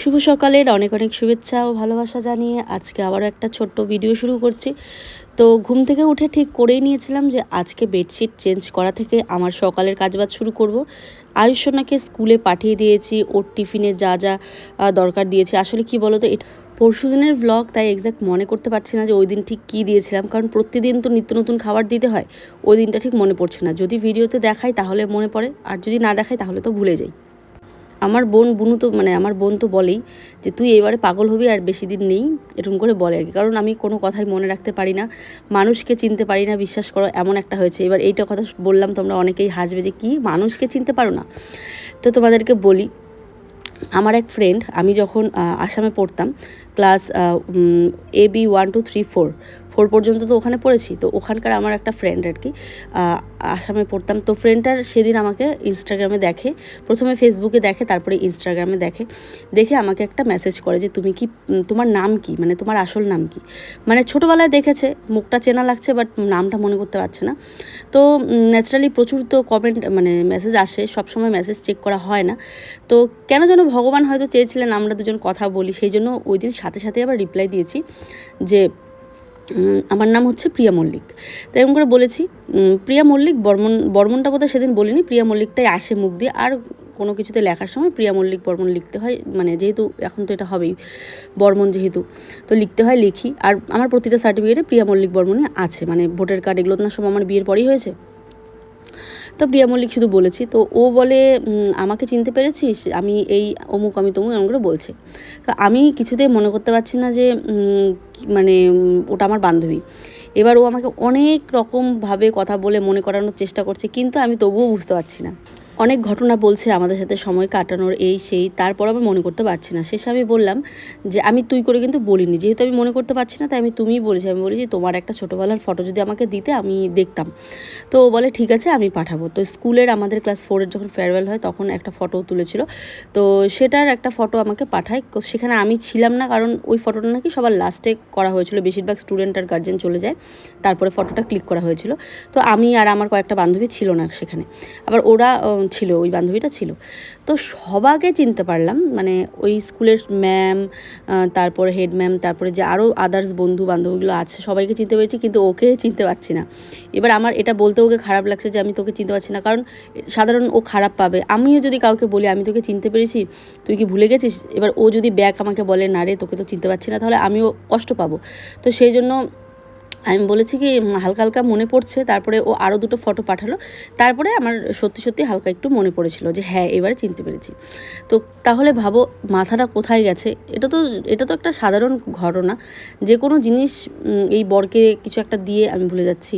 শুভ সকালের অনেক অনেক শুভেচ্ছা ও ভালোবাসা জানিয়ে আজকে আবারও একটা ছোট্ট ভিডিও শুরু করছি। তো ঘুম থেকে উঠে ঠিক করেই নিয়েছিলাম যে আজকে বেডশিট চেঞ্জ করা থেকে আমার সকালের কাজবাজ শুরু করব। আয়ুষ্যনাকে স্কুলে পাঠিয়ে দিয়েছি, ওর টিফিনে যা যা দরকার দিয়েছি। আসলে কি বলো তো এটা পরশু দিনের ভ্লগ তাই এক্স্যাক্ট মনে করতে পারছি না যে ওই দিন ঠিক কী দিয়েছিলাম। কারণ প্রতিদিন তো নিত্য নতুন খাবার দিতে হয়, ওই দিনটা ঠিক মনে পড়ছে না। যদি ভিডিওতে দেখাই তাহলে মনে পড়ে, আর যদি না দেখাই তাহলে তো ভুলে যাই। আমার বোন, বুনু তো মানে আমার বোন তো বলেই যে তুই এবারে পাগল হবি আর বেশি দিন নেই, এরকম করে বলে আর কি। কারণ আমি কোনো কথাই মনে রাখতে পারি না, মানুষকে চিনতে পারি না, বিশ্বাস করো এমন একটা হয়েছে। এবার এইটা কথা বললাম, তোমরা অনেকেই হাসবে যে কি মানুষকে চিনতে পারো না। তো তোমাদেরকে বলি, আমার এক ফ্রেন্ড আমি যখন আসামে পড়তাম class A B one two three four four পর্যন্ত তো ওখানে পড়েছি, তো ওখানকার আমার একটা ফ্রেন্ড আর কি আসামে পড়তাম। তো ফ্রেন্ডটার সেদিন আমাকে ইনস্টাগ্রামে দেখে, প্রথমে ফেসবুকে দেখে, তারপরে ইনস্টাগ্রামে দেখে দেখে আমাকে একটা মেসেজ করে যে, তুমি কি, তোমার নাম কি? মানে তোমার আসল নাম কি? মানে ছোটোবেলায় দেখেছে, মুখটা চেনা লাগছে বাট নামটা মনে করতে পারছে না। তো ন্যাচারালি প্রচুর তো কমেন্ট মানে মেসেজ আসে, সবসময় মেসেজ চেক করা হয় না। তো কেন যেন ভগবান হয়তো চেয়েছিলেন আমরা দুজন কথা বলি, সেই জন্য ওই দিন সাথে সাথে আবার রিপ্লাই দিয়েছি যে আমার নাম হচ্ছে প্রিয়া মল্লিক। তাই এরকম করে বলেছি প্রিয়া মল্লিক বর্মন, বর্মনটা বোধহয় সেদিন বলিনি, প্রিয়া মল্লিকটাই আসে মুখ দিয়ে। আর কোনো কিছুতে লেখার সময় প্রিয়া মল্লিক, বর্মন লিখতে হয় মানে যেহেতু এখন তো এটা হবেই, বর্মন যেহেতু, তো লিখতে হয়, লিখি। আর আমার প্রতিটা সার্টিফিকেটে প্রিয়া মল্লিক, বর্মনই আছে মানে ভোটার কার্ড এগুলো তো না সব আমার বিয়ের পরেই হয়েছে। তো প্রিয়া মল্লিক শুধু বলেছি, তো ও বলে আমাকে চিনতে পেরেছিস? আমি এই অমুক, আমি তমুক এমন করে বলছে। তো আমি কিছুতেই মনে করতে পারছি না যে মানে ওটা আমার বান্ধবী। এবার ও আমাকে অনেক রকমভাবে কথা বলে মনে করানোর চেষ্টা করছে, কিন্তু আমি তবুও বুঝতে পারছি না। অনেক ঘটনা বলছে আমাদের সাথে সময় কাটানোর এই সেই, তারপর আমি মনে করতে পারছি না। শেষে আমি বললাম যে, আমি তুই করে কিন্তু বলিনি। যেহেতু আমি মনে করতে পারছি না, তাই আমি তুমিই বলেছি। আমি বলেছি, তোমার একটা ছোটোবেলার ফটো যদি আমাকে দিতে, আমি দেখতাম। তো বলে, ঠিক আছে, আমি পাঠাবো। তো স্কুলের আমাদের ক্লাস ফোরের যখন ফেয়ারওয়েল হয়, তখন একটা ফটো তুলেছিল। তো সেটার একটা ফটো আমাকে পাঠায়। সেখানে আমি ছিলাম না, কারণ ওই ফটোটা নাকি সবার লাস্টে করা হয়েছিল। বেশিরভাগ স্টুডেন্ট আর গার্জেন চলে যায়। তারপরে ফটোটা ক্লিক করা হয়েছিল। তো আমি আর আমার কয়েকটা বান্ধবী ছিল না সেখানে। আবার ওরা ছিল, ওই বান্ধবীটা ছিল। তো সবাকে চিনতে পারলাম মানে ওই স্কুলের ম্যাম তারপরে হেড ম্যাম, তারপরে যে আরও আদার্স বন্ধু বান্ধবীগুলো আছে, সবাইকে চিনতে পেরেছি, কিন্তু ওকে চিনতে পারছি না। এবার আমার এটা বলতে ওকে খারাপ লাগছে যে আমি তোকে চিনতে পারছি না, কারণ সাধারণ ও খারাপ পাবে। আমিও যদি কাউকে বলি, আমি তোকে চিনতে পেরেছি, তুই কি ভুলে গেছিস? এবার ও যদি ব্যাক আমাকে বলে, না রে, তোকে তো চিনতে পারছি না, তাহলে আমিও কষ্ট পাবো। তো সেই জন্য আমি বলেছি কি হালকা হালকা মনে পড়ছে, তারপরে ও আরও দুটো ফটো পাঠালো। তারপরে আমার সত্যি সত্যি হালকা একটু মনে পড়েছিল যে হ্যাঁ এবারে চিনতে পেরেছি। তো তাহলে ভাবো, মাথাটা কোথায় গেছে? এটা তো এটা তো একটা সাধারণ ঘটনা। যে কোনো জিনিস এই বরকে কিছু একটা দিয়ে আমি ভুলে যাচ্ছি।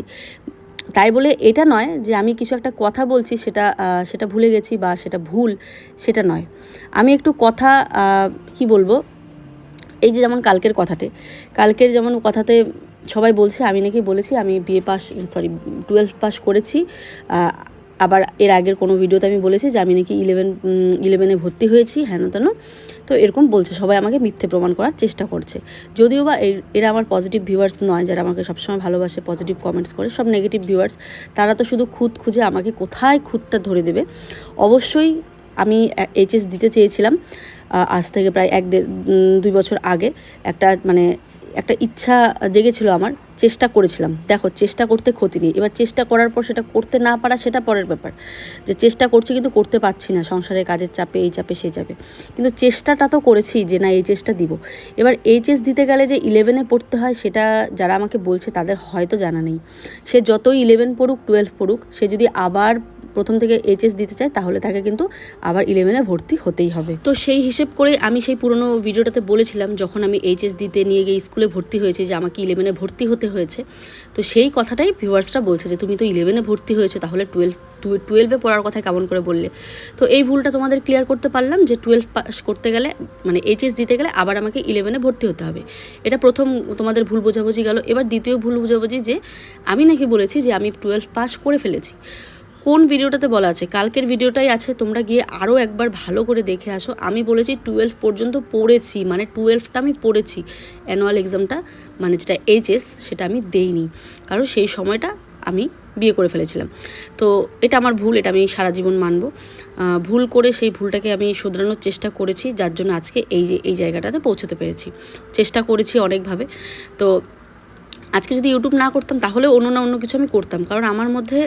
তাই বলে এটা নয় যে, আমি কিছু একটা কথা বলছি, সেটা সেটা ভুলে গেছি বা সেটা ভুল, সেটা নয়। আমি একটু কথা কি বলব? এই যে যেমন কালকের কথাতে, কালকের যেমন কথাতে সবাই বলছে, আমি নাকি বলেছি, আমি BA pass sorry twelve pass করেছি। আবার এর আগের কোনো ভিডিওতে আমি বলেছি যে আমি নাকি ইলেভেন ইলেভেনে ভর্তি হয়েছি, হেন তেন। তো এরকম বলছে, সবাই আমাকে মিথ্যে প্রমাণ করার চেষ্টা করছে। যদিও বা এর- আমার পজিটিভ ভিউয়ার্স নয়, যারা আমাকে সবসময় ভালোবাসে পজিটিভ কমেন্টস করে, সব নেগেটিভ ভিউয়ার্স তারা তো শুধু খুঁত খুঁজে আমাকে কোথায় খুঁতটা ধরে দেবে। অবশ্যই আমি এইচএস দিতে চেয়েছিলাম আজ থেকে প্রায় এক দেড় দুই বছর আগে। একটা মানে একটা ইচ্ছা জেগেছিল আমার, চেষ্টা করেছিলাম। দেখো, চেষ্টা করতে ক্ষতি নেই। এবার চেষ্টা করার পর সেটা করতে না পারা সেটা পরের ব্যাপার। যে চেষ্টা করছি কিন্তু করতে পারছি না, সংসারের কাজের চাপে, এই চাপে, সেই চাপে। কিন্তু চেষ্টাটা তো করেছি যে না, এই চেষ্টা দিব। এবার এইচএস দিতে গেলে যে ইলেভেনে পড়তে হয়, সেটা যারা আমাকে বলছে তাদের হয়তো জানা নেই। সে যতই ইলেভেন পড়ুক টুয়েলভ পড়ুক, সে যদি আবার প্রথম থেকে এইচএস দিতে চায়, তাহলে তাকে কিন্তু আবার ইলেভেনে ভর্তি হতেই হবে। তো সেই হিসেব করে আমি সেই পুরনো ভিডিওটাতে বলেছিলাম, যখন আমি এইচএস দিতে নিয়ে গিয়ে স্কুলে ভর্তি হয়েছি যে আমাকে ইলেভেনে ভর্তি হতে হয়েছে, তো সেই কথাটাই ভিউয়ার্সরা বলছে যে, তুমি তো ইলেভেনে ভর্তি হয়েছো, তাহলে টুয়েলভ টুয়েলভে পড়ার কথা কেমন করে বললে? তো এই ভুলটা তোমাদের ক্লিয়ার করতে পারলাম যে টুয়েলভ পাস করতে গেলে মানে এইচএস দিতে গেলে আবার আমাকে ইলেভেনে ভর্তি হতে হবে। এটা প্রথম তোমাদের ভুল বোঝাবুঝি গেল। এবার দ্বিতীয় ভুল বোঝাবুঝি যে, আমি নাকি বলেছি যে, আমি টুয়েলভ পাস করে ফেলেছি। কোন ভিডিওটাতে বলা আছে? কালকের ভিডিওটাই আছে, তোমরা গিয়ে আরও একবার ভালো করে দেখে আসো। আমি বলেছি টুয়েলভ পর্যন্ত পড়েছি মানে টুয়েলভটা আমি পড়েছি অ্যানুয়াল এক্সামটা মানে যেটা এইচএস সেটা আমি দেইনি, কারণ সেই সময়টা আমি বিয়ে করে ফেলেছিলাম। তো এটা আমার ভুল, এটা আমি সারা জীবন মানব। ভুল করে সেই ভুলটাকে আমি শুধরানোর চেষ্টা করেছি, যার জন্য আজকে এই যে, এই জায়গাটাতে পৌঁছতে পেরেছি। চেষ্টা করেছি অনেকভাবে। তো আজকে যদি ইউটিউব না করতাম, তাহলে অন্য না অন্য কিছু আমি করতাম, কারণ আমার মধ্যে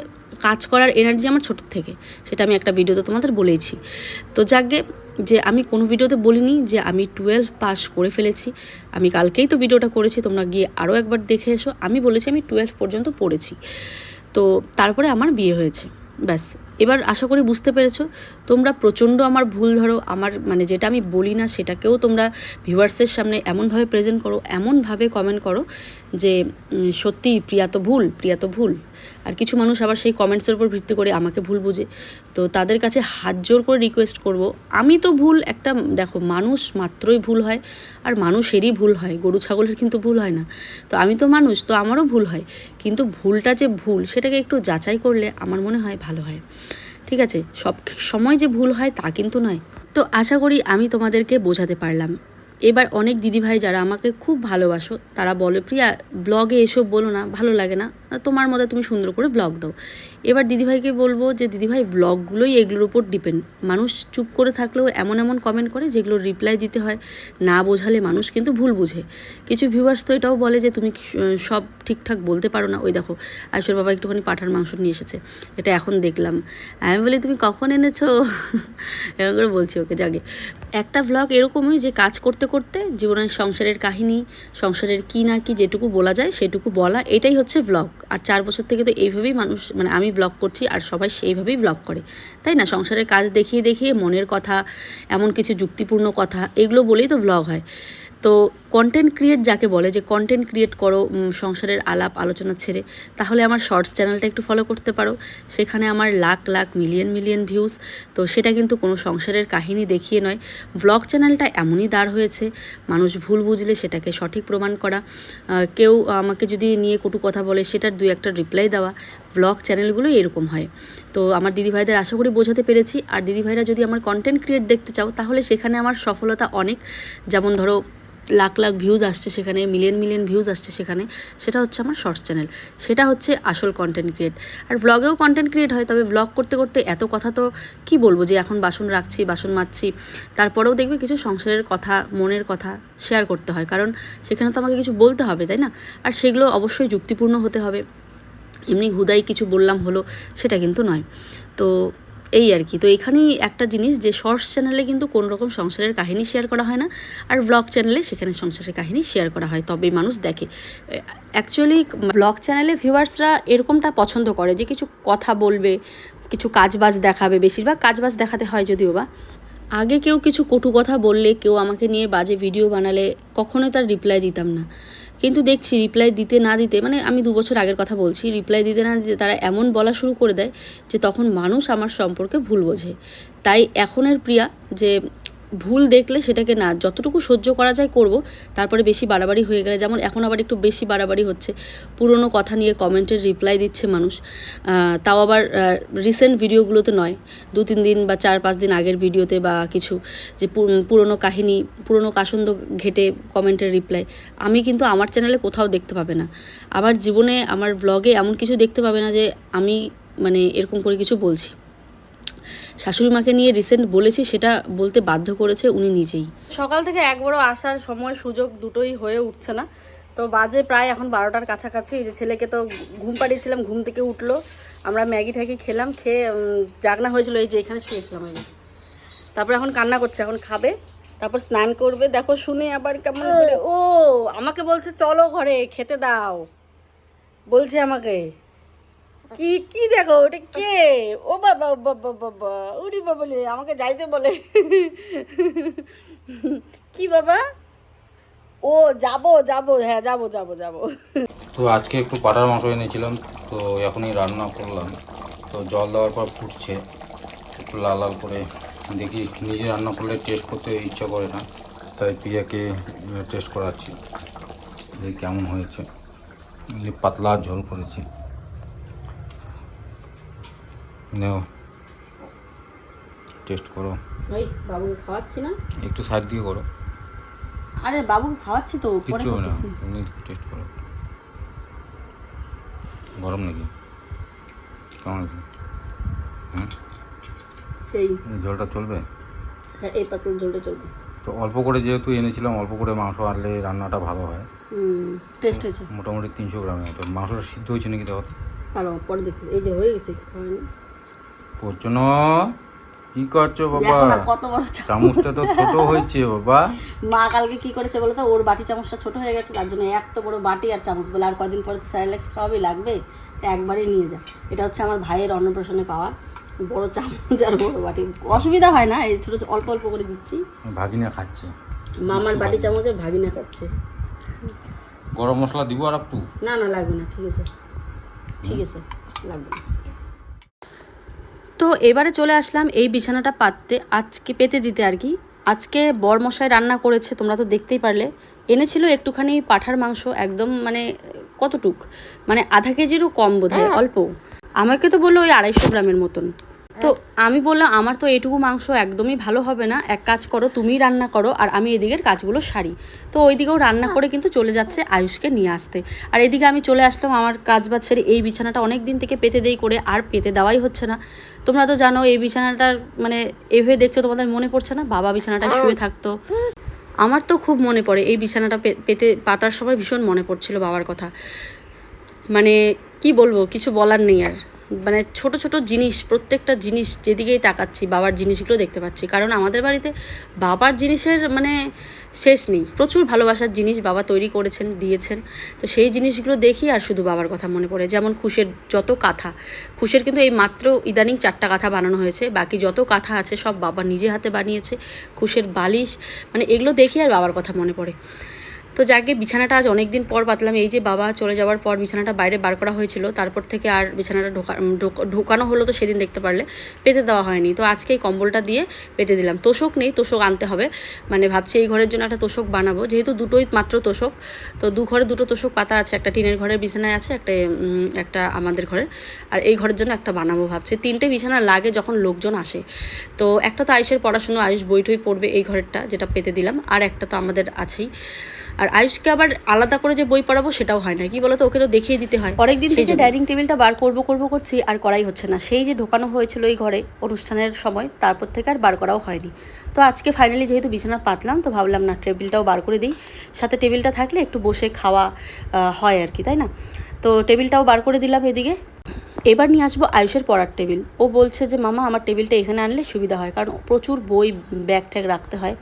কাজ করার এনার্জি আমার ছোটোর থেকে। সেটা আমি একটা ভিডিওতে তোমাদের বলেইছি। তো যাকে, যে আমি কোনো ভিডিওতে বলিনি যে আমি টুয়েলভ পাস করে ফেলেছি। আমি কালকেই তো ভিডিওটা করেছি, তোমরা গিয়ে আরও একবার দেখে এসো। আমি বলেছি আমি টুয়েলভ পর্যন্ত পড়েছি। তো তারপরে আমার বিয়ে হয়েছে। ব্যাস। এবার আশা করি বুঝতে পেরেছ, তোমরা প্রচণ্ড আমার ভুল ধরো। আমার মানে যেটা আমি বলি না, সেটাকেও তোমরা ভিউয়ার্সের সামনে এমনভাবে প্রেজেন্ট করো, এমনভাবে কমেন্ট করো যে সত্যি প্রিয়া তো ভুল, প্রিয়া তো ভুল। আর কিছু মানুষ আবার সেই কমেন্টসের উপর ভিত্তি করে আমাকে ভুল বুঝে। তো তাদের কাছে হাত জোর করে রিকোয়েস্ট করব। আমি তো ভুল একটা, দেখো, মানুষ মাত্রই ভুল হয়, আর মানুষেরই ভুল হয়। গরু, ছাগলের কিন্তু ভুল হয় না। তো আমি তো মানুষ, তো আমারও ভুল হয়। কিন্তু ভুলটা যে ভুল, সেটাকে একটু যাচাই করলে আমার মনে হয় ভালো হয়। ঠিক আছে? সব সময় যে ভুল হয় তা কিন্তু নয়। তো আশা করি আমি তোমাদেরকে বোঝাতে পারলাম। এবার অনেক দিদিভাই যারা আমাকে খুব ভালোবাসো, তারা বলে, প্রিয়া ব্লগে এসব বলো না, ভালো লাগে না। তোমার মতো তুমি সুন্দর করে ব্লগ দাও। এবার দিদিভাইকে বলব যে, দিদিভাই ব্লগগুলোই এগুলোর উপর ডিপেন্ড মানুষ চুপ করে থাকলেও এমন এমন কমেন্ট করে যেগুলো রিপ্লাই দিতে হয়, না বোঝালে মানুষ কিন্তু ভুল বুঝে। কিছু ভিউয়ার্স তো এটাও বলে যে, তুমি সব ঠিকঠাক বলতে পারো না? ওই দেখো আয়সর বাবা একটুখানি পাঠার মাংস নিয়ে এসেছে, এটা এখন দেখলাম। আমি বলি, তুমি কখন এনেছো? এরকম করে বলছি ওকে জাগে একটা ভ্লগ এরকমই যে, কাজ করতে করতে জীবনের সংসারের কাহিনী, সংসারের কি না কি যেটুকু বলা যায় সেটুকু বলা, এটাই হচ্ছে ভ্লগ আর চার বছর থেকে তো এইভাবেই মানুষ মানে আমি ব্লগ করছি আর সবাই সেইভাবেই ব্লগ করে। তাই না? সংসারের কাজ দেখিয়ে দেখিয়ে মনের কথা, এমন কিছু যুক্তিপূর্ণ কথা, এগুলো বলেই তো ব্লগ হয়। তো কন্টেন্ট ক্রিয়েট যাকে বলে যে কন্টেন্ট ক্রিয়েট করো সংসারের আলাপ, আলোচনা ছেড়ে, তাহলে আমার শর্টস চ্যানেলটা একটু ফলো করতে পারো। সেখানে আমার lakh lakh million million views তো সেটা কিন্তু কোনো সংসারের কাহিনী দেখিয়ে নয়। ব্লগ চ্যানেলটা এমনই দাঁড় হয়েছে, মানুষ ভুল বুঝলে সেটাকে সঠিক প্রমাণ করা। কেউ আমাকে যদি নিয়ে কটু কথা বলে, সেটার দুই একটা রিপ্লাই দেওয়া। ব্লগ চ্যানেলগুলো এরকম হয়। তো আমার দিদিভাইদের আশা করি বোঝাতে পেরেছি। আর দিদিভাইরা যদি আমার কন্টেন্ট ক্রিয়েট দেখতে চাও, তাহলে সেখানে আমার সফলতা অনেক। যেমন ধরো, লাখ লাখ ভিউজ আসছে সেখানে মিলিয়ন মিলিয়ন ভিউজ আসছে সেখানে, সেটা হচ্ছে আমার শর্টস চ্যানেল সেটা হচ্ছে আসল কন্টেন্ট ক্রিয়েট আর ব্লগেও কন্টেন্ট ক্রিয়েট হয়, তবে ব্লগ করতে করতে এত কথা তো কি বলব যে এখন বাসন রাখছি, বাসন মাজছি। তারপরেও দেখবে কিছু সংসারের কথা, মনের কথা শেয়ার করতে হয়। কারণ সেখানে তো আমাকে কিছু বলতে হবে, তাই না? আর সেগুলো অবশ্যই যুক্তিপূর্ণ হতে হবে। এমনি হুদাই কিছু বললাম হলো, সেটা কিন্তু নয়। তো এই আর কি, তো এখানেই একটা জিনিস যে শর্টস চ্যানেলে কিন্তু কোনো রকম সংসারের কাহিনী শেয়ার করা হয় না, আর ব্লগ চ্যানেলে সেখানে সংসারের কাহিনী শেয়ার করা হয় তবেই মানুষ দেখে। অ্যাকচুয়ালি ব্লগ চ্যানেলে ভিউয়ার্সরা এরকমটা পছন্দ করে যে কিছু কথা বলবে, কিছু কাজবাজ দেখাবে বেশিরভাগ, কাজবাজ দেখাতে হয় যদিও বা। আগে কেউ কিছু কটু কথা বললে, কেউ আমাকে নিয়ে বাজে ভিডিও বানালে কখনোই তার রিপ্লাই দিতাম না। কিন্তু দেখছি রিপ্লাই দিতে না দিতে মানে আমি দু বছর আগের কথা বলছি রিপ্লাই দিতে না দিতে তারা এমন বলা শুরু করে দেয় যে তখন মানুষ আমার সম্পর্কে ভুল বোঝে। তাই এখনের প্রিয়া যে ভুল দেখলে সেটাকে না, যতটুকু সহ্য করা যায় করব, তারপরে বেশি বাড়াবাড়ি হয়ে গেলে, যেমন এখন আবার একটু বেশি বাড়াবাড়ি হচ্ছে, পুরনো কথা নিয়ে কমেন্টের রিপ্লাই দিচ্ছে মানুষ তাও আবার রিসেন্ট ভিডিওগুলোতে নয়, দু তিন দিন বা চার পাঁচ দিন আগের ভিডিওতে বা কিছু, যে পুর- পুরনো কাহিনী, পুরনো কাসন্দ ঘেটে কমেন্টের রিপ্লাই, আমি কিন্তু আমার চ্যানেলে কোথাও দেখতে পাবে না, আমার জীবনে, আমার ব্লগে এমন কিছু দেখতে পাবে না যে আমি মানে এরকম করে কিছু বলছি। শাশুড়ি মাকে নিয়ে রিসেন্ট বলেছি, সেটা বলতে বাধ্য করেছে উনি নিজেই। সকাল থেকে একবারও আসার সময় সুযোগ দুটোই হয়ে উঠছে না। তো বাজে প্রায় এখন বারোটার কাছাকাছি যে ছেলেকে তো ঘুম পাড়িয়েছিলাম, ঘুম থেকে উঠল। আমরা ম্যাগি ঠ্যাগি খেলাম, খেয়ে জাগনা হয়েছিল, এই যে এখানে শুয়েছিলাম, এই তারপর এখন কান্না করছে, এখন খাবে, তারপর স্নান করবে। দেখো, শুনে আবার কেমন ও, আমাকে বলছে, চলো ঘরে, খেতে দাও। বলছে আমাকে। কি কি দেখো, ওটা কে? ও বাবা ও বাবা বাবা উরি বাবা আমাকে যাইতে বলে। কি বাবা? ও, যাব যাব হ্যাঁ যাব যাব যাব। তো আজকে একটু পাটার মাংস এনেছিলাম, তো এখনই রান্না করলাম। তো জল দেওয়ার পর ফুটছে, একটু লাল লাল করে। দেখি নিজে রান্না করলে টেস্ট করতে ইচ্ছা করে না, তাই প্রিয়াকে টেস্ট করাচ্ছি। কেমন হয়েছে। পাতলা ঝোল করেছি। নেও। টেস্ট করো। ওই বাবুকে খাওয়াচ্ছি না? একটু সাইড দিয়ে করো। আরে বাবুকে খাওয়াচ্ছি তো পরে করতেছি। এমনি টেস্ট করো। গরম নাকি? কেমন আছে? হুম? সেই। ঝোলটা চলবে? হ্যাঁ এই পাতল ঝোলটা চলবে। তো অল্প করে যেহেতু এনেছিলাম অল্প করে মাংস আনলে রান্নাটা ভালো হয়। টেস্ট হয়েছে। মোটামুটি তিনশো গ্রামের মতো মাংসটা সিদ্ধ হয়েছে নাকি দেখো তো? কারও পরে দেখতে এই যে হয়ে গেছে খাওয়ানি পর্যন কি করছ বাবা? কত বড় চামচটা তো ছোট হয়েছে বাবা। মা কালকে কি করেছে বলো তো? ওর বাটি চামচটা ছোট হয়ে গেছে তার জন্য এত বড় বাটি আর চামচ বলে আর কদিন পরে স্যারেলেক্স খাওয়াবি লাগবে? তো একবারই নিয়ে যা। এটা হচ্ছে আমার ভাইয়ের অন্নপ্রাশনে পাওয়া বড় চামচ আর বড় বাটি। অসুবিধা হয় না এই ছোটো অল্প অল্প করে দিচ্ছি। ভাগিনা খাচ্ছে। মামার বাটি চামচে ভাগিনা খাচ্ছে। গরম মশলা দিব আর একটু? না না লাগবে না ঠিক আছে। ঠিক আছে লাগবে না। তো এবারে চলে আসলাম এই বিছানাটা পাততে আজকে পেতে দিতে আর কি। আজকে বরমশাই রান্না করেছে তোমরা তো দেখতেই পারলে। এনেছিল একটুখানি পাঠার মাংস একদম মানে কতটুক? মানে আধা কেজিরও কম বোধ হয়। অল্প। আমাকে তো বলল ওই আড়াইশো গ্রামের মতন। তো আমি বললাম আমার তো এইটুকু মাংস একদমই ভালো হবে না। এক কাজ করো তুমিই রান্না করো আর আমি এদিকের কাজগুলো সারি। তো ওইদিকেও রান্না করে কিন্তু চলে যাচ্ছে আয়ুষকে নিয়ে আসতে। আর এদিকে আমি চলে আসলাম আমার কাজ বাজ সেরে। এই বিছানাটা অনেক দিন থেকে পেতে দেই করে আর পেতে দেওয়াই হচ্ছে না। তোমরা তো জানো এই বিছানাটার মানে এভাবে দেখছ তোমাদের মনে পড়ছে না? বাবা বিছানাটা শুয়ে থাকতো। আমার তো খুব মনে পড়ে এই বিছানাটা পেতে পাতার সময় ভীষণ মনে পড়ছিল বাবার কথা। মানে কি বলব কিছু বলার নেই আর। মানে ছোট ছোট জিনিস, প্রত্যেকটা জিনিস যেদিকেই তাকাচ্ছি, বাবার জিনিসগুলো দেখতে পাচ্ছি। কারণ আমাদের বাড়িতে বাবার জিনিসের মানে শেষ নেই। প্রচুর ভালোবাসার জিনিস বাবা তৈরি করেছেন, দিয়েছেন। তো সেই জিনিসগুলো দেখি আর শুধু বাবার কথা মনে পড়ে। যেমন খুশের যত কাঁথা। খুশের কিন্তু এই মাত্র ইদানিং চারটা কাঁথা বানানো হয়েছে। বাকি যত কাঁথা আছে সব বাবা নিজে হাতে বানিয়েছে। খুশের বালিশ মানে এগুলো দেখি আর বাবার কথা মনে পড়ে। তো যাকে বিছানাটা আজ অনেক দিন পর পাতলাম এই যে বাবা চলে যাওয়ার পর বিছানাটা বাইরে বার করা হয়েছিল, তারপর থেকে আর বিছানাটা ঢোকা ঢোক- ঢোকানো হলো তো সেদিন দেখতে পারলে, পেতে দেওয়া হয়নি। তো আজকে এই কম্বলটা দিয়ে পেতে দিলাম। তোষক নেই, তোষক আনতে হবে। মানে ভাবছি এই ঘরের জন্য একটা তোষক বানাবো, যেহেতু দুটোই মাত্র তোষক, তো দু ঘরে দুটো তোষক পাতা আছে, একটা টিনের ঘরের বিছানায় আছে, একটা একটা আমাদের ঘরের, আর এই ঘরের জন্য একটা বানাবো ভাবছি। তিনটে বিছানা লাগে যখন লোকজন আসে। তো একটা তো আয়ুষের পড়াশুনো, আয়ুষ বই বইটই পড়বে এই ঘরেরটা, যেটা পেতে দিলাম, আর একটা তো আমাদের আছেই। আর আয়ুষকে আবার আলাদা করে যে বই পড়াবো সেটাও হয় না। কি বলতো? ওকে তো দেখিয়ে দিতে হয়। অনেকদিন থেকে ডাইনিং টেবিলটা বার করব করব করছি আর করাই হচ্ছে না। সেই যে ঢোকানো হয়েছিল এই ঘরে অনুষ্ঠানের সময় তারপর থেকে আর বার করাও হয়নি। তো আজকে ফাইনালি যেহেতু বিছানা পাতলাম তো ভাবলাম না টেবিলটাও বার করে দিই। সাথে টেবিলটা থাকলে একটু বসে খাওয়া হয় আর কি তাই না? তো টেবিলটাও বার করে দিলাম এদিকে। এবার নিয়ে আসব আয়ুষের পড়ার টেবিল। ও বলছে যে, মামা, আমার টেবিলটা এখানে আনলে সুবিধা হয়, কারণ প্রচুর বই, ব্যাগ ট্যাগ রাখতে হয়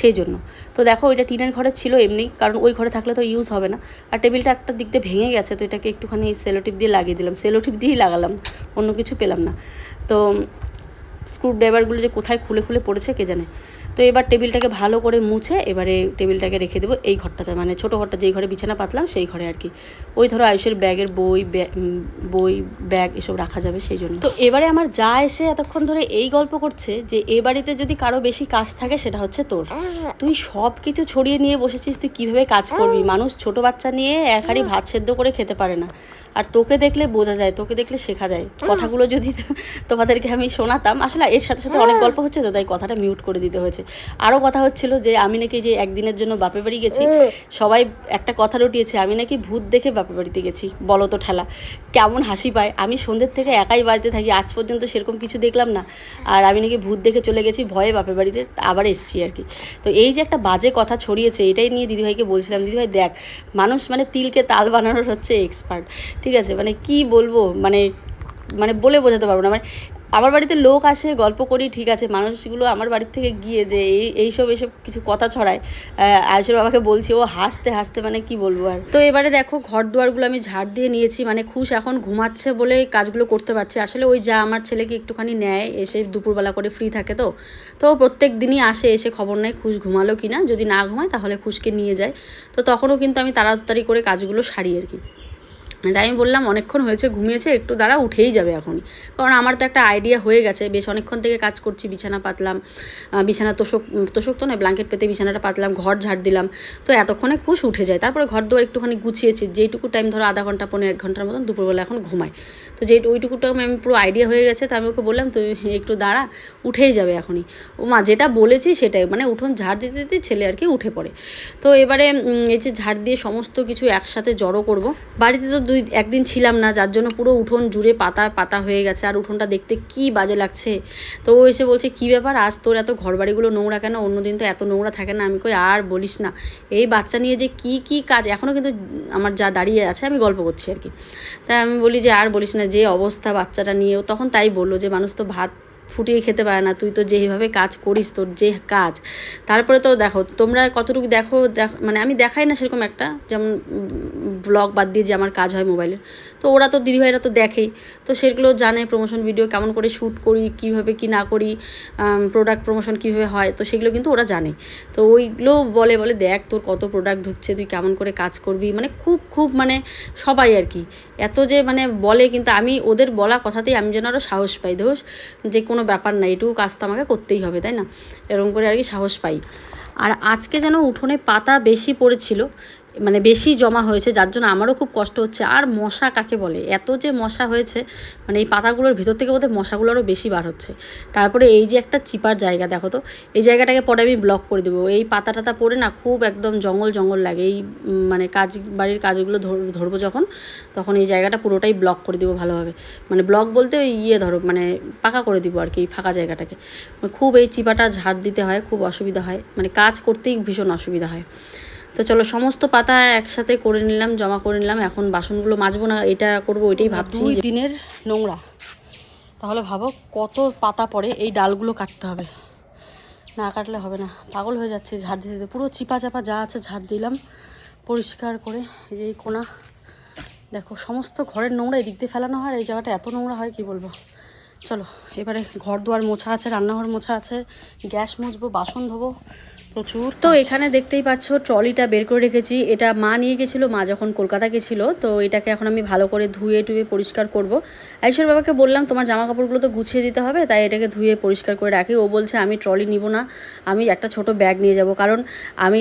সেই জন্য। তো দেখো, ওইটা টিনের ঘরে ছিল এমনি, কারণ ওই ঘরে থাকলে তো ইউজ হবে না। আর টেবিলটা একটা দিক দিয়ে ভেঙে গেছে, তো এটাকে একটুখানি সেলোটিপ দিয়ে লাগিয়ে দিলাম। সেলোটিপ দিয়েই লাগালাম, অন্য কিছু পেলাম না। তো স্ক্রুড্রাইভারগুলো যে কোথায় খুলে খুলে পড়েছে কে জানে? তো এবার টেবিলটাকে ভালো করে মুছে এবারে টেবিলটাকে রেখে দেবো এই ঘরটাতে। মানে ছোটো ঘরটা যেই ঘরে বিছানা পাতলাম, সেই ঘরে আর কি। ওই ধরো আয়ুষের ব্যাগের বই বই, ব্যাগ এসব রাখা যাবে সেই জন্য। তো এবারে আমার যা এসে এতক্ষণ ধরে এই গল্প করছে যে এ বাড়িতে যদি কারও বেশি কাজ থাকে সেটা হচ্ছে তোর। তুই সব কিছু ছড়িয়ে নিয়ে বসেছিস, তুই কীভাবে কাজ করবি? মানুষ ছোট বাচ্চা নিয়ে এক ভাত সেদ্ধ করে খেতে পারে না। আর তোকে দেখলে বোঝা যায় তোকে দেখলে শেখা যায়। কথাগুলো যদি তোমাদেরকে আমি শোনাতাম আসলে এর সাথে সাথে অনেক গল্প হচ্ছে তো তাই কথাটা মিউট করে দিতে হয়েছে। আরও কথা হচ্ছিল যে আমি নাকি যে একদিনের জন্য বাপের বাড়ি গেছি সবাই একটা কথা রটিয়েছে আমি নাকি ভূত দেখে বাপের বাড়িতে গেছি বলো তো ঠেলা। কেমন হাসি পায়। আমি সন্ধ্যের থেকে একাই বাড়িতে থাকি আজ পর্যন্ত সেরকম কিছু দেখলাম না। আর আমি নাকি ভূত দেখে চলে গেছি ভয়ে বাপের বাড়িতে আবার এসছি আর কি। তো এই যে একটা বাজে কথা ছড়িয়েছে এটাই নিয়ে দিদিভাইকে বলছিলাম দিদিভাই দেখ মানুষ মানে তিলকে তাল বানানোর হচ্ছে এক্সপার্ট ঠিক আছে? মানে কি বলব? মানে মানে বলে বোঝাতে পারব না। মানে আমার বাড়িতে লোক আসে, গল্প করি, ঠিক আছে? মানুষগুলো আমার বাড়ির থেকে গিয়ে যে এই, এইসব এইসব কিছু কথা ছড়ায় আয়ুষের বাবাকে বলছি, ও হাসতে হাসতে মানে কি বলব আর? তো এবারে দেখো ঘর দুয়ারগুলো আমি ঝাড় দিয়ে নিয়েছি। মানে খুশ এখন ঘুমাচ্ছে বলে কাজগুলো করতে পারছি। আসলে ওই যা আমার ছেলেকে একটুখানি নেয়, এসে দুপুরবেলা করে ফ্রি থাকে তো। তো প্রত্যেক দিনই আসে, এসে খবর নেয়, খুশ ঘুমালো কি না যদি না ঘুমায়, তাহলে খুশকে নিয়ে যায়। তো তখনও কিন্তু আমি তাড়াতাড়ি করে কাজগুলো সারি আর কি। তাই আমি বললাম, অনেকক্ষণ হয়েছে, ঘুমিয়েছে, একটু দ্বারা উঠেই যাবে এখনই। কারণ আমার তো একটা আইডিয়া হয়ে গেছে, বেশ অনেকক্ষণ থেকে কাজ করছি, বিছানা পাতলাম বিছানা তোষক তোষক তো নয় ব্ল্যাঙ্কেট পেতে বিছানাটা পাতলাম, ঘর ঝাড় দিলাম, তো এতক্ষণে খুশ উঠে যায়। তারপরে ঘর দুয়ার একটুখানি গুছিয়েছি, যেইটুকু টাইম ধরো আধা ঘণ্টা, পনেরো, এক ঘণ্টার মতন দুপুরবেলা এখন ঘুমাই। তো যেই, ওইটুকুটা আমি পুরো আইডিয়া হয়ে গেছে, তো আমি ওকে বললাম, তুই একটু দাঁড়া, উঠেই যাবে এখনই। ও মা, যেটা বলেছি সেটাই মানে উঠোন ঝাড় দিতে দিতে ছেলে আর কি উঠে পড়ে। তো এবারে এই যে ঝাড় দিয়ে সমস্ত কিছু একসাথে জড়ো করব, বাড়িতে তো দুই দুই একদিন ছিলাম না, যার জন্য পুরো উঠোন জুড়ে পাতা পাতা হয়ে গেছে। আর উঠোনটা দেখতে কি বাজে লাগছে। তো ও এসে বলছে, কি ব্যাপার? আজ তোর এত ঘরবাড়িগুলো নোংরা কেন? অন্যদিন তো এত নোংরা থাকে না। আমি কই, আর বলিস না। এই বাচ্চা নিয়ে যে কি কি কাজ? এখনও কিন্তু আমার যা দাঁড়িয়ে আছে, আমি গল্প করছি আর কি। তাই আমি বলি যে, আর বলিস না, যে অবস্থা বাচ্চাটা নিয়েও তখন তাই বলল যে, মানুষ তো ভাত ফুটিয়ে খেতে পারে না। তুই তো যেভাবে কাজ করিস, তোর যে কাজ। তারপরে তো দেখো, তোমরা কতটুকু দেখো, দেখ মানে আমি দেখাই না সেরকম একটা। যেমন ব্লগ বাদ দিয়ে যে আমার কাজ হয় মোবাইলে। তো ওরা তো দিদিভাইরা তো দেখেই। তো সেগুলো জানে প্রমোশন ভিডিও কেমন করে শ্যুট করি, কীভাবে কি না করি প্রোডাক্ট প্রমোশন কীভাবে হয়, তো সেগুলো কিন্তু ওরা জানে। তো ওইগুলো বলে বলে দেখ তোর কত প্রোডাক্ট ঢুকছে, তুই কেমন করে কাজ করবি মানে খুব খুব মানে সবাই আর কি। এত যে মানে বলে কিন্তু আমি, ওদের বলা কথাতেই আমি যেন আরও সাহস পাই, দোষ। যে কোনো ব্যাপার না, এটুকু কাজ তো আমাকে করতেই হবে, তাই না? এরকম করে আর কি সাহস পাই। আর আজকে যেন উঠোনে পাতা বেশি পড়েছিল মানে বেশি জমা হয়েছে, যার জন্য আমারও খুব কষ্ট হচ্ছে। আর মশা কাকে বলে? এত যে মশা হয়েছে মানে এই পাতাগুলোর ভিতর থেকে বোধহয় মশাগুলো আরও বেশি বার হচ্ছে। তারপরে এই যে একটা চিপার জায়গা, দেখো তো, এই জায়গাটাকে পরে আমি ব্লক করে দেবো। এই পাতা টাতা পড়ে না খুব একদম জঙ্গল জঙ্গল লাগে। এই মানে কাজ, বাড়ির কাজগুলো ধর- ধরবো যখন, তখন এই জায়গাটা পুরোটাই ব্লক করে দেবো ভালোভাবে। মানে ব্লক বলতে ওই ইয়ে ধরো মানে পাকা করে দিব আর কি, এই ফাঁকা জায়গাটাকে। খুব এই চিপাটা ঝাড় দিতে হয়, খুব অসুবিধা হয়। মানে কাজ করতেই ভীষণ অসুবিধা হয়। তো চলো সমস্ত পাতা একসাথে করে নিলাম জমা করে নিলাম। এখন বাসনগুলো মাজবো না এটা করব ওইটাই ভাবছি দিনের নোংরা। তাহলে ভাবো কত পাতা পড়ে এই ডালগুলো কাটতে হবে। না কাটলে হবে না। পাগল হয়ে যাচ্ছে ঝাড় দিতে দিতে। পুরো চিপা চাপা যা আছে ঝাড় দিলাম পরিষ্কার করে। এই যে এই কোনা। দেখো সমস্ত ঘরের নোংরা এদিক দিয়ে ফেলানো হয় আর এই জায়গাটা এত নোংরা হয় কি বলব? চলো এবারে ঘর দুয়ার মোছা আছে রান্নাঘর মোছা আছে। গ্যাস মুছবো বাসন ধোবো। প্রচুর তো এখানে দেখতেই পাচ্ছ ট্রলিটা বের করে রেখেছি। এটা মা নিয়ে গেছিল মা যখন কলকাতা গেছিল তো এটাকে এখন আমি ভালো করে ধুয়ে টুয়ে পরিষ্কার করব। আইশ্বর বাবাকে বললাম তোমার জামা কাপড়গুলো তো গুছিয়ে দিতে হবে তাই এটাকে ধুয়ে পরিষ্কার করে রাখি। ও বলছে আমি ট্রলি নিব না আমি একটা ছোট ব্যাগ নিয়ে যাব। কারণ আমি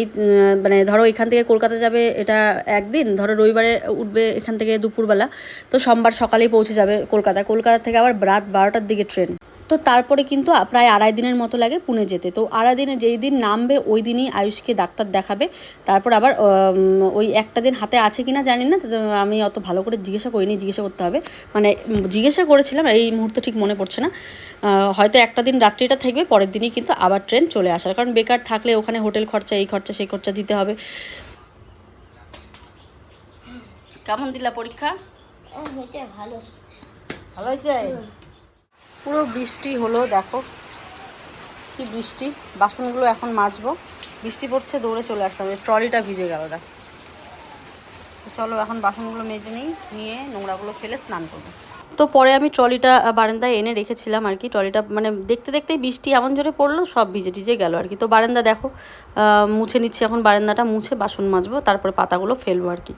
মানে ধরো এখান থেকে কলকাতা যাবে এটা একদিন ধরো রবিবারে উঠবে এখান থেকে দুপুরবেলা তো সোমবার সকালেই পৌঁছে যাবে কলকাতা। কলকাতা থেকে আবার রাত বারোটার দিকে ট্রেন। তো তারপরে কিন্তু প্রায় আড়াই দিনের মতো লাগে পুনে যেতে। তো আড়াই দিনে যেই দিন নামবে ওই দিনই আয়ুষকে ডাক্তার দেখাবে। তারপর আবার ওই একটা দিন হাতে আছে কি না জানি না আমি অত ভালো করে জিজ্ঞাসা করিনি জিজ্ঞাসা করতে হবে। মানে জিজ্ঞাসা করেছিলাম এই মুহূর্তে ঠিক মনে পড়ছে না। হয়তো একটা দিন রাত্রিটা থাকবে পরের দিনই কিন্তু আবার ট্রেন চলে আসার। কারণ বেকার থাকলে ওখানে হোটেল খরচা এই খরচা সেই খরচা দিতে হবে। কেমন দিলা পরীক্ষা? হয়েছে ভালো। ভালো হয়েছে? পুরো বৃষ্টি হলো, দেখো। কি বৃষ্টি। বাসনগুলো এখন মাজবো। বৃষ্টি পড়ছে, দৌড়ে চলে আসলাম। এই ট্রলিটা ভিজে গেল, দেখ। চলো এখন বাসনগুলো মেজে নিই, নিয়ে নোংরাগুলো ফেলে স্নান করব। তো পরে আমি ট্রলিটা বারান্দায় এনে রেখেছিলাম আর কি। ট্রলিটা মানে দেখতে দেখতেই বৃষ্টি এমন জোরে পড়ল, সব ভিজে টিজে গেল আর কি। তো বারান্দা দেখো মুছে নিচ্ছি এখন, বারান্দাটা মুছে বাসন মাজবো, তারপরে পাতাগুলো ফেলব আর কি।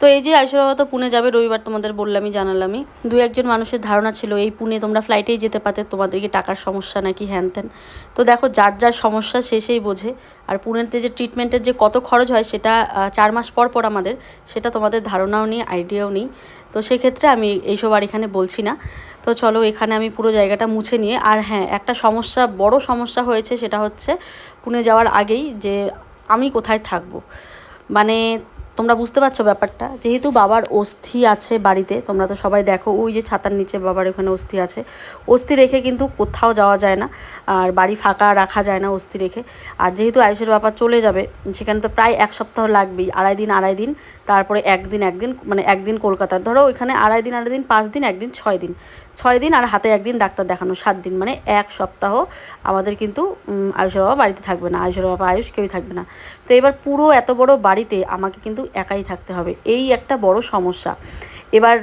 তো এই যে আইশ্বর্যা তো পুনে যাবে রবিবার তোমাদের বললামই, জানালামই। দু একজন মানুষের ধারণা ছিল, এই পুনে তোমরা ফ্লাইটেই যেতে পারতে, তোমাদেরকে টাকার সমস্যা নাকি হ্যান ত্যান। তো দেখো, যার যার সমস্যা সে সেই বোঝে। আর পুনেতে যে ট্রিটমেন্টের যে কত খরচ হয়, সেটা চার মাস পর পর আমাদের, সেটা তোমাদের ধারণাও নেই আইডিয়াও নেই। তো সেক্ষেত্রে আমি এইসব আর এখানে বলছি না। তো চলো এখানে আমি পুরো জায়গাটা মুছে নিয়ে, আর হ্যাঁ একটা সমস্যা, বড় সমস্যা হয়েছে সেটা হচ্ছে পুনে যাওয়ার আগেই যে আমি কোথায় থাকব। মানে তোমরা বুঝতে পারছ ব্যাপারটা? যেহেতু বাবার অস্থি আছে বাড়িতে, তোমরা তো সবাই দেখো, ওই যে ছাতার নিচে বাবার ওখানে অস্থি আছে। অস্থি রেখে কিন্তু কোথাও যাওয়া যায় না, আর বাড়ি ফাঁকা রাখা যায় না অস্থি রেখে। আর যেহেতু আয়ুষের বাবা চলে যাবে, সেখানে তো প্রায় এক সপ্তাহ লাগবেই, আড়াই দিন আড়াই দিন, তারপরে একদিন একদিন মানে একদিন কলকাতার ধরো ওইখানে আড়াই দিন আড়াই দিন, পাঁচ দিন, একদিন, ছয় দিন। ছয় দিন আর হাতে একদিন ডাক্তার দেখানো, সাত দিন মানে এক সপ্তাহ আমাদের কিন্তু আয়ুষের বাবা বাড়িতে থাকবে না। আয়ুষের বাবা আয়ুষ কেউই থাকবে না। তো এবার পুরো এত বড় বাড়িতে আমাকে কিন্তু একাই থাকতে হবে। এই একটা বড় সমস্যা। এবার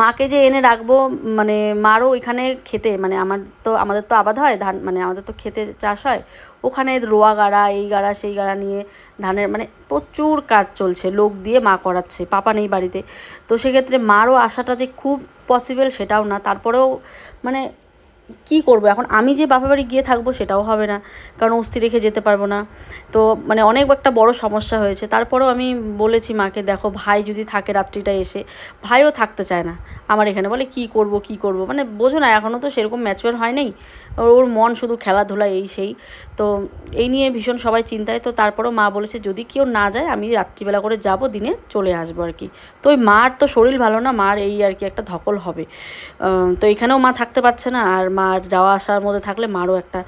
মাকে যে এনে রাখব মানে মারও ওইখানে খেতে মানে আমার তো, আমাদের তো আবাদ হয় ধান মানে আমাদের তো খেতে চাষ হয়, ওখানে রোয়া গাড়া, এই গাড়া, সেই গাড়া নিয়ে ধানের মানে প্রচুর কাজ চলছে, লোক দিয়ে মা করাচ্ছে, পাপা নেই বাড়িতে। তো সেক্ষেত্রে মারও আসাটা যে খুব পসিবল সেটাও না, তারপরেও মানে কি করব? এখন আমি যে বাপের বাড়ি গিয়ে থাকব সেটাও হবে না। কারণ অস্থি রেখে যেতে পারব না। তো মানে অনেক একটা বড় সমস্যা হয়েছে। তারপরেও আমি বলেছি মাকে, দেখো, ভাই যদি থাকে রাত্রিটা এসে, ভাইও থাকতে চায় না। আমার এখানে বলে, কি করব কি করব? মানে বোঝো না এখনও তো সেরকম ম্যাচুয়ার হয় নাই। ওর মন শুধু খেলাধুলা, এই সেই। তো এই নিয়ে ভীষণ সবাই চিন্তায়। তো তারপরও মা বলেছে, যদি কেউ না যায়, আমি রাত্রিবেলা করে যাব, দিনে চলে আসব আর কি। তো ওই মার তো শরীর ভালো না, মার এই আর কি একটা ধকল হবে। তো এখানেও মা থাকতে পারছে না, আর মার যাওয়া আসার মধ্যে থাকলে মারও একটা,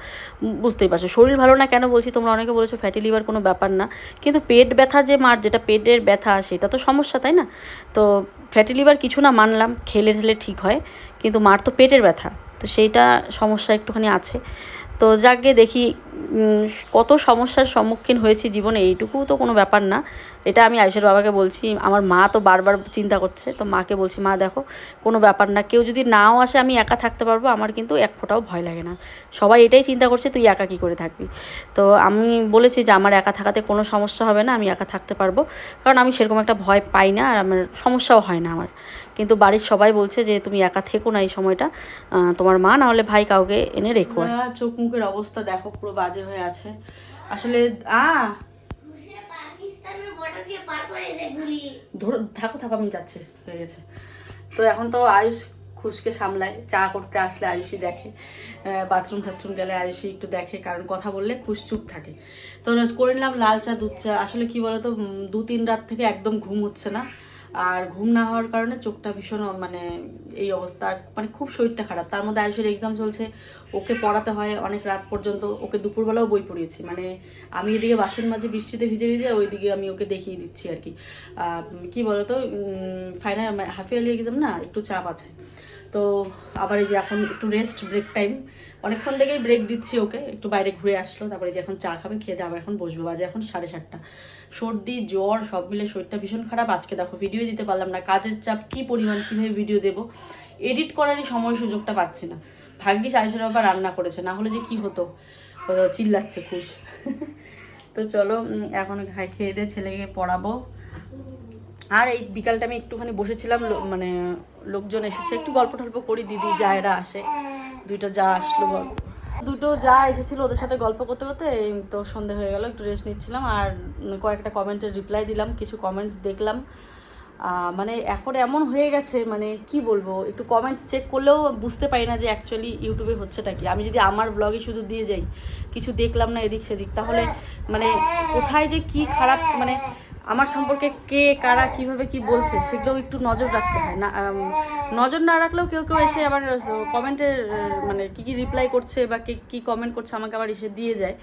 বুঝতেই পারছ। শরীর ভালো না কেন বলছি, তোমরা অনেকে বলেছ ফ্যাটি লিভার কোনো ব্যাপার না, কিন্তু পেট ব্যথা যে মার, যেটা পেটের ব্যথা, সেটা তো সমস্যা, তাই না? তো ফ্যাটি লিভার কিছু না মানলাম, খেলে ঠেলে ঠিক হয়, কিন্তু মার তো পেটের ব্যথা, তো সেইটা সমস্যা একটুখানি আছে। তো যাকে দেখি কত সমস্যার সম্মুখীন হয়েছি জীবনে, এইটুকু তো কোনো ব্যাপার না। এটা আমি আয়ুষের বাবাকে বলছি, আমার মা তো বারবার চিন্তা করছে, তো মাকে বলছি, মা, দেখো, কোনো ব্যাপার না, কেউ যদি নাও আসে, আমি একা থাকতে পারব, আমার কিন্তু এক ফোঁটাও ভয় লাগে না। সবাই এটাই চিন্তা করছে, তুই একা কী করে থাকবি? তো আমি বলেছি যে, আমার একা থাকাতে কোনো সমস্যা হবে না, আমি একা থাকতে পারব। কারণ আমি সেরকম একটা ভয় পাই না, আর আমার সমস্যাও হয় না আমার। কিন্তু বাড়ির সবাই বলছে যে তুমি একা থেকো না এই সময়টা। আহ, তোমার মা না হলে ভাই কাউকে এনে রেখো। চোখ মুখের অবস্থা দেখো পুরো বাজে হয়ে আছে। আসলে আ! ধরো থাকো থাকো আমি যাচ্ছি। হয়ে গেছে। তো এখন তো আয়ুষ খুশকে সামলায় চা করতে আসলে আয়ুষই দেখে। বাথরুম টাথরুম গেলে আয়ুষই একটু দেখে কারণ কথা বললে খুশ চুপ থাকে। তো করে নিলাম লাল চা দুধ চা। আসলে কি বলতো দু তিন রাত থেকে একদম ঘুম হচ্ছে না। আর ঘুম না হওয়ার কারণে চোখটা ভীষণ মানে এই অবস্থা মানে খুব শরীরটা খারাপ। তার মধ্যে আয়ুষের এক্সাম চলছে, ওকে পড়াতে হয় অনেক রাত পর্যন্ত, ওকে দুপুরবেলাও বই পড়িয়েছি। মানে আমি এদিকে বাসন মাঝে বৃষ্টিতে ভিজে ভিজে, ওইদিকে আমি ওকে দেখিয়ে দিচ্ছি আর কি। কি বলতো ফাইনাল হাফ ইয়ারলি এক্সাম না, একটু চাপ আছে। তো আবার এই যে এখন একটু রেস্ট ব্রেক টাইম অনেকক্ষণ থেকেই ব্রেক দিচ্ছি ওকে, একটু বাইরে ঘুরে আসলো, তারপরে যে এখন চা খাবে, খেয়ে আবার এখন বসবে। বাজে এখন সাড়ে সাতটা। সর্দি, জ্বর, সব মিলে শরীরটা ভীষণ খারাপ। আজকে দেখো ভিডিও দিতে পারলাম না। কাজের চাপ কি পরিমাণ, কীভাবে ভিডিও দেবো? এডিট করারই সময় সুযোগটা পাচ্ছি না। ভাগ্যিস আয়ুষের বাবা রান্না করেছে, না হলে যে কি হতো? চিল্লাচ্ছে খুশ। তো চলো এখন খাই, খেয়ে দিয়ে ছেলেকে পড়াবো। আর এই বিকালটা আমি একটুখানি বসেছিলাম মানে লোকজন এসেছে। একটু গল্প টল্প করি, দিদি, জায়েরা আসে। দুইটা যা আসলো গল্প। দুটো যা এসেছিল ওদের সাথে গল্প করতে করতে তো সন্ধে হয়ে গেল, একটু রেস্ট নিচ্ছিলাম আর কয়েকটা কমেন্টের রিপ্লাই দিলাম, কিছু কমেন্টস দেখলাম। মানে এখন এমন হয়ে গেছে মানে কি বলব, একটু কমেন্টস চেক করলেও বুঝতে পারি না যে অ্যাকচুয়ালি ইউটিউবে হচ্ছেটা কি। আমি যদি আমার ব্লগে শুধু দিয়ে যাই, কিছু দেখলাম না এদিক সেদিক, তাহলে মানে কোথায় যে কি খারাপ মানে আমার সম্পর্কে কে, কারা, কীভাবে কি বলছে সেগুলো একটু নজর রাখতে হয়। না নজর না রাখলেও কেউ কেউ এসে আবার কমেন্টে মানে কি কি রিপ্লাই করছে বা কে কি কমেন্ট করছে আমাকে আবার এসে দিয়ে যায়।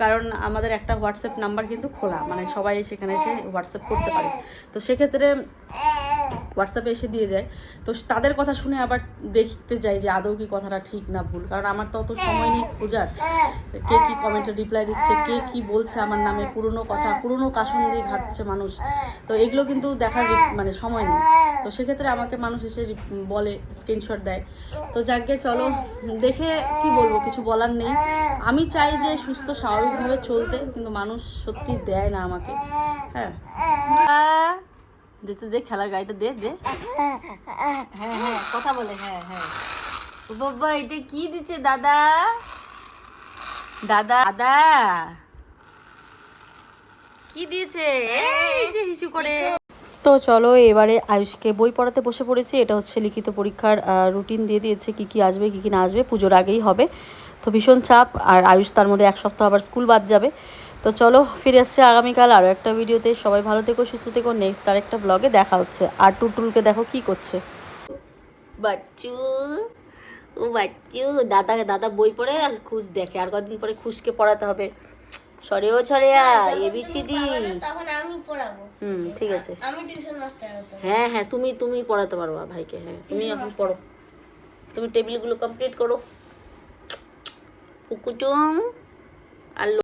কারণ আমাদের একটা হোয়াটসঅ্যাপ নাম্বার কিন্তু খোলা মানে সবাই সেখানে এসে হোয়াটসঅ্যাপ করতে পারে। তো সেক্ষেত্রে হোয়াটসঅ্যাপে এসে দিয়ে যায়। তো তাদের কথা শুনে আবার দেখতে যাই যে আদৌ কি কথাটা ঠিক না ভুল। কারণ আমার তো অত সময় নেই খোঁজার। কে কি কমেন্টে রিপ্লাই দিচ্ছে, কে কি বলছে আমার নামে, পুরনো কথা, পুরনো কাশন দিয়ে ঘাটছে মানুষ। তো এগুলো কিন্তু দেখার মানে সময় নেই। তো সেক্ষেত্রে আমাকে মানুষ এসে বলে স্ক্রিনশট দেয়। তো যাকে চলো, দেখে কি বলব, কিছু বলার নেই। আমি চাই যে সুস্থ, স্বাভাবিকভাবে চলতে, কিন্তু মানুষ সত্যি দেয় না আমাকে। হ্যাঁ। দে, তো দে খেলার গাড়িটা দে দে। হ্যাঁ হ্যাঁ কথা বলে হ্যাঁ হ্যাঁ। বাবা, এটা কি দিচ্ছে, দাদা? দাদা দাদা। কি দিয়েছে? এই যে হিসু করে। তো চলো, এবারে আয়ুষকে বই পড়াতে বসে পড়েছি। এটা হচ্ছে লিখিত পরীক্ষার রুটিন দিয়ে দিয়েছে কি কি আসবে, কি কি না আসবে। পুজোর আগেই হবে। তো ভীষণ চাপ, আর আয়ুষ তার মধ্যে এক সপ্তাহ আবার স্কুল বাদ যাবে। তো চলো ফিরে আসছে আগামীকাল আরও একটা ভিডিওতে। সবাই ভালো থেকো সুস্থ থেকো। নেক্সট আরেকটা ব্লগে দেখা হচ্ছে। আর টুটুলকে দেখো কি করছে। বাচ্চু ও বাচ্চু দাদা দাদা বই পড়ে আর খুশ দেখে। আর কদিন পরে খুশকে পড়াতে হবে। সরে ও ছড়ে এবিসিডি তখন আমি পড়াবো। হুম ঠিক আছে। আমি টিউশন মাস্টার হ্যাঁ হ্যাঁ তুমি তুমি পড়াতে পারবা ভাইকে হ্যাঁ। তুমি এখন পড়ো। তুমি টেবিলগুলো কমপ্লিট করো। পুকুটুম আর